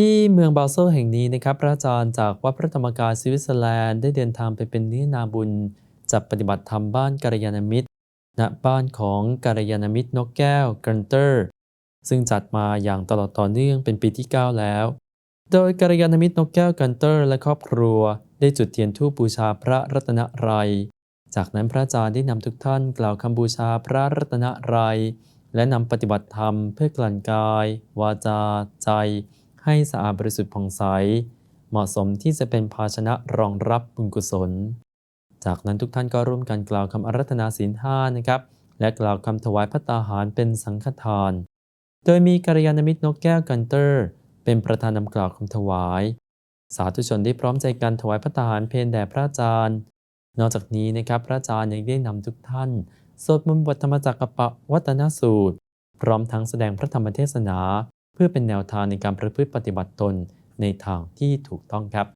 ที่เมืองบาเซลแห่งนี้นะครับ พระอาจารย์จากวัดพระธรรมกายสวิตเซอร์แลนด์ได้เดินทางไปเป็นนินาบุญจัดปฏิบัติธรรมบ้านกัลยาณมิตร ณ บ้านของกัลยาณมิตรนกแก้วกรันเตอร์ ซึ่งจัดมาอย่างตลอดต่อเนื่องเป็นปีที่ 9 แล้ว โดยกัลยาณมิตรนกแก้วกรันเตอร์และครอบครัว ได้จุดเทียนธูปบูชาพระรัตนตรัย จากนั้นพระอาจารย์ได้นำทุกท่านกล่าวคำบูชาพระรัตนตรัย และนำปฏิบัติธรรมเพื่อกลั่นกาย วาจา ใจ ให้สะอาดบริสุทธิ์ผ่องใส เหมาะสมที่จะเป็นภาชนะรองรับบุญกุศล จากนั้นทุกท่านก็ร่วมกันกล่าวคำอารัธนาศีลห้านะครับ และกล่าวคำถวายพระตาหารเป็นสังฆทาน โดยมีกัลยาณมิตรนกแก้วกันเตอร์ เป็นประธานนำกล่าวคำถวาย สาธุชนได้พร้อมใจกันถวายพระตาหารเพลแด่พระอาจารย์ นอกจากนี้นะครับพระอาจารย์ยังได้นำทุกท่านสวดมนต์บทธรรมจักรปะวัตนสูตร พร้อมทั้งแสดงพระธรรมเทศนา เพื่อเป็นแนวทางในการประพฤติปฏิบัติตนในทางที่ถูกต้องครับ